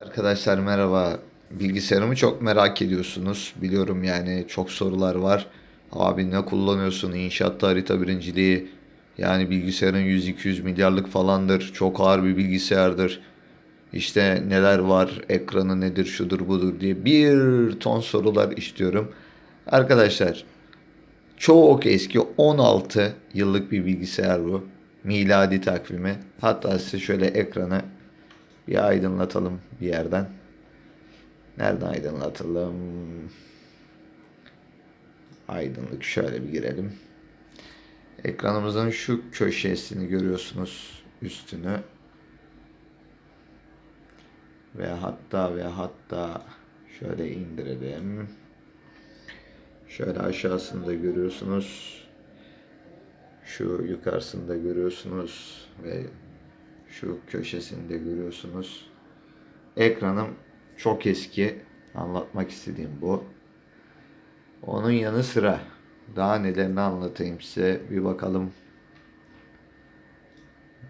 Arkadaşlar merhaba. Bilgisayarımı çok merak ediyorsunuz. Biliyorum yani çok sorular var. Abi ne kullanıyorsun? İnşaatta harita birinciliği. Yani bilgisayarın 100-200 milyarlık falandır. Çok ağır bir bilgisayardır. İşte neler var? Ekranı nedir? Şudur budur diye bir ton sorular istiyorum. Arkadaşlar çok eski 16 yıllık bir bilgisayar bu. Miladi takvimi. Hatta size şöyle ekranı bir aydınlatalım bir yerden. Nereden aydınlatalım? Aydınlık şöyle bir girelim. Ekranımızın şu köşesini görüyorsunuz üstünü. Ve hatta ve hatta şöyle indirelim. Şöyle aşağısını da görüyorsunuz. Şu yukarısını da görüyorsunuz ve şu köşesini de görüyorsunuz. Ekranım çok eski. Anlatmak istediğim bu. Onun yanı sıra daha nelerini anlatayım size. Bir bakalım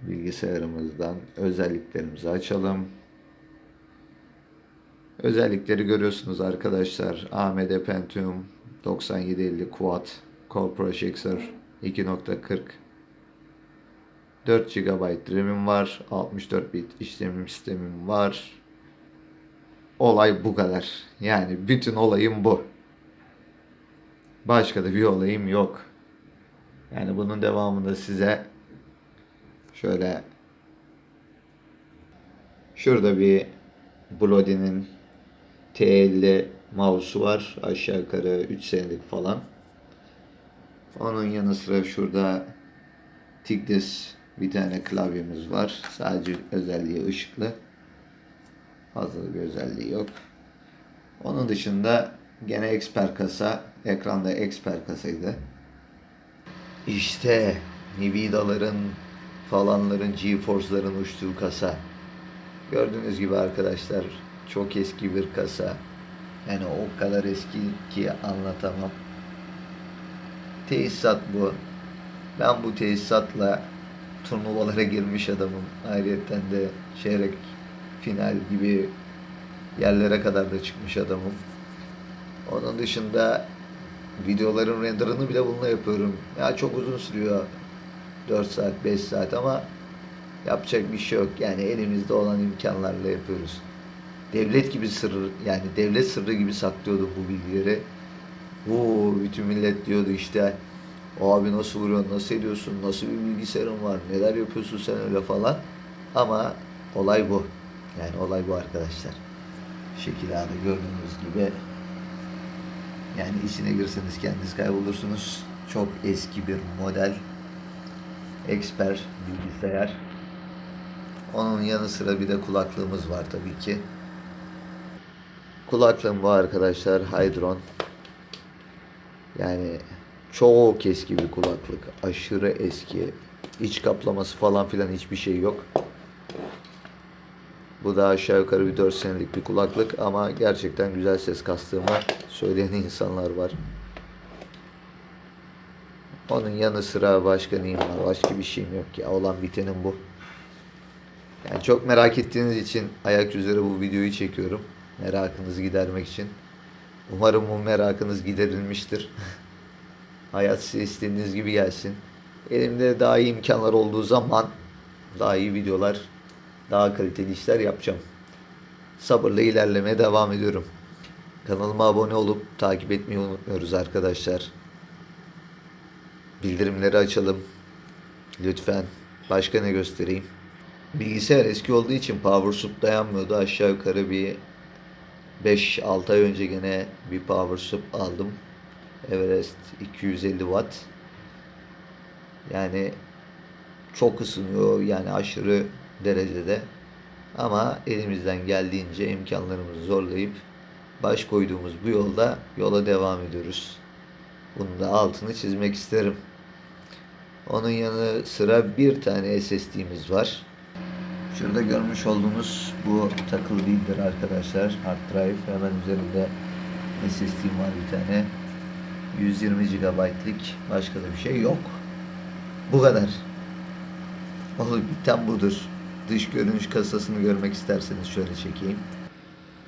bilgisayarımızdan özelliklerimizi açalım. Özellikleri görüyorsunuz arkadaşlar. AMD Pentium 9750 Quad Core Processor 2.40 4 GB RAM'im var. 64 bit işlemim sistemim var. Olay bu kadar. Yani bütün olayım bu. Başka da bir olayım yok. Yani bunun devamında size şöyle şurada bir Bloody'nin T50 mouse'u var. Aşağı yukarı 3 senelik falan. Onun yanı sıra şurada Tigris bir tane klavyemiz var. Sadece özelliği ışıklı. Fazla bir özelliği yok. Onun dışında gene Expert kasa. Ekranda Expert kasaydı. İşte Nvidia'ların falanların GeForce'ların uçtuğu kasa. Gördüğünüz gibi arkadaşlar çok eski bir kasa. Yani o kadar eski ki anlatamam. Tesisat bu. Ben bu tesisatla turnuvalara girmiş adamım. Ayrıca de çeyrek final gibi yerlere kadar da çıkmış adamım. Onun dışında videoların renderını bile bununla yapıyorum. Ya çok uzun sürüyor. 4 saat, 5 saat ama yapacak bir şey yok. Yani elimizde olan imkanlarla yapıyoruz. Devlet gibi sırrı, yani devlet sırrı gibi saklıyordum bu bilgileri. Oo, bütün millet diyordu işte abi nasıl vuruyorsun, nasıl ediyorsun, nasıl bir bilgisayarın var, neler yapıyorsun sen öyle falan. Ama olay bu. Yani olay bu arkadaşlar. Şekil abi gördüğünüz gibi yani içine girseniz kendiniz kaybolursunuz. Çok eski bir model. Expert bilgisayar. Onun yanı sıra bir de kulaklığımız var tabii ki. Kulaklığım bu arkadaşlar Hydron. Yani çok eski bir kulaklık. Aşırı eski. İç kaplaması falan filan hiçbir şey yok. Bu da aşağı yukarı bir 4 senelik bir kulaklık ama gerçekten güzel ses kastığımı söyleyen insanlar var. Onun yanı sıra başka neyim var? Başka bir şeyim yok ya. Olan bitenim bu. Yani çok merak ettiğiniz için ayak üzere bu videoyu çekiyorum. Merakınızı gidermek için. Umarım bu merakınız giderilmiştir. Hayat size istediğiniz gibi gelsin. Elimde daha iyi imkanlar olduğu zaman daha iyi videolar, daha kaliteli işler yapacağım. Sabırla ilerlemeye devam ediyorum. Kanalıma abone olup takip etmeyi unutmuyoruz arkadaşlar. Bildirimleri açalım. Lütfen. Başka ne göstereyim? Bilgisayar eski olduğu için PowerSup dayanmıyordu. Aşağı yukarı bir 5-6 ay önce gene bir PowerSup aldım. Everest 250 watt. Yani çok ısınıyor yani aşırı derecede. Ama elimizden geldiğince imkanlarımızı zorlayıp baş koyduğumuz bu yolda yola devam ediyoruz. Bunun da altını çizmek isterim. Onun yanı sıra bir tane SSD'miz var. Şurada görmüş olduğunuz bu takılı değildir arkadaşlar. Hard drive hemen üzerinde SSD'm var bir tane. 120 GB'lik başka da bir şey yok. Bu kadar. Olup biten budur. dış görünüş kasasını görmek isterseniz şöyle çekeyim.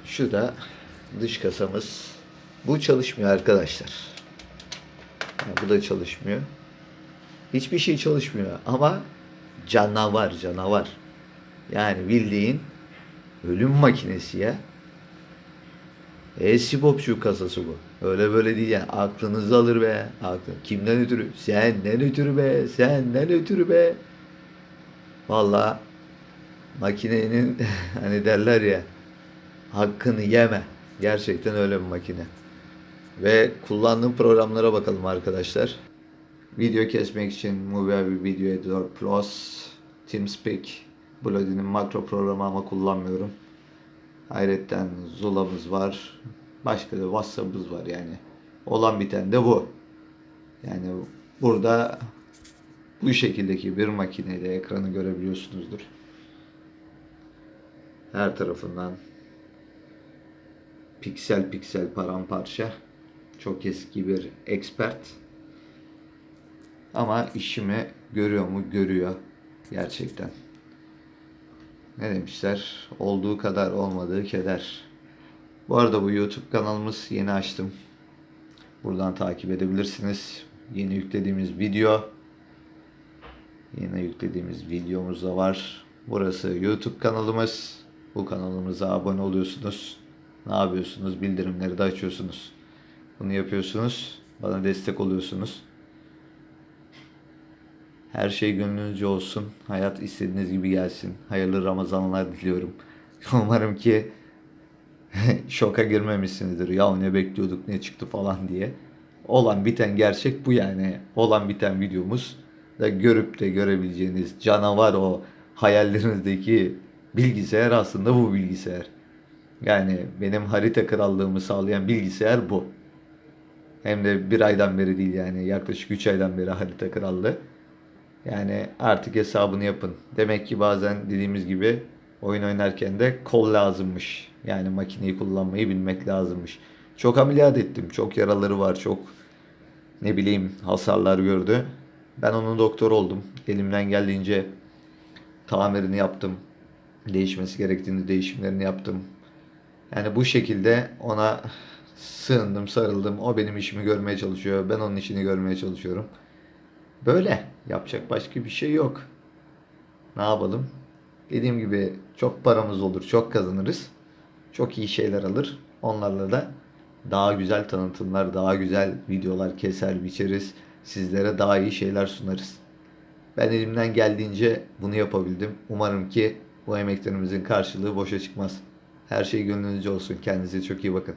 Şu da dış kasamız. Bu çalışmıyor arkadaşlar. Bu da çalışmıyor. Hiçbir şey çalışmıyor ama canavar canavar. Yani bildiğin ölüm makinesi ya. E-Sibopçu kasası bu. Öyle böyle değil yani. Aklınızı alır be. Aklın. Kimden ötürü? Senden ötürü be. Senden ötürü be. Vallahi makinenin hani derler ya hakkını yeme. Gerçekten öyle bir makine. Ve kullandığım programlara bakalım arkadaşlar. Video kesmek için Movie Video Editor Plus, TeamSpeak, Bloody'nin makro programı ama kullanmıyorum. Hayretten Zula'mız var. Başka da WhatsApp'ımız var yani. Olan biten de bu. Yani burada bu şekildeki bir makineyle ekranı görebiliyorsunuzdur. Her tarafından piksel piksel paramparça. Çok eski bir expert. Ama işimi görüyor mu? Görüyor. Gerçekten. Ne demişler? Olduğu kadar olmadığı keder. Bu arada bu YouTube kanalımız yeni açtım. Buradan takip edebilirsiniz. Yeni yüklediğimiz video. Yeni yüklediğimiz videomuz da var. Burası YouTube kanalımız. Bu kanalımıza abone oluyorsunuz. Ne yapıyorsunuz? Bildirimleri de açıyorsunuz. Bunu yapıyorsunuz. Bana destek oluyorsunuz. Her şey gönlünüzce olsun. Hayat istediğiniz gibi gelsin. Hayırlı Ramazanlar diliyorum. Umarım ki şoka girmemişsinizdir. Ya ne bekliyorduk ne çıktı falan diye. Olan biten gerçek bu yani. Olan biten videomuz da görüp de görebileceğiniz canavar o hayallerinizdeki bilgisayar aslında bu bilgisayar. Yani benim harita krallığımı sağlayan bilgisayar bu. Hem de bir aydan beri değil yani yaklaşık 3 aydan beri harita krallığı. Yani artık hesabını yapın. Demek ki bazen dediğimiz gibi oyun oynarken de kol lazımmış. Yani makineyi kullanmayı bilmek lazımmış. Çok ameliyat ettim. Çok yaraları var. Çok ne bileyim hasarlar gördü. Ben onun doktor oldum. Elimden geldiğince tamirini yaptım. Değişmesi gerektiğinde değişimlerini yaptım. Yani bu şekilde ona sığındım, sarıldım. O benim işimi görmeye çalışıyor. Ben onun işini görmeye çalışıyorum. Böyle. Yapacak başka bir şey yok. Ne yapalım? Dediğim gibi çok paramız olur, çok kazanırız. Çok iyi şeyler alır. Onlarla da daha güzel tanıtımlar, daha güzel videolar keser, biçeriz. Sizlere daha iyi şeyler sunarız. Ben elimden geldiğince bunu yapabildim. Umarım ki bu emeklerimizin karşılığı boşa çıkmaz. Her şey gönlünüzce olsun. Kendinize çok iyi bakın.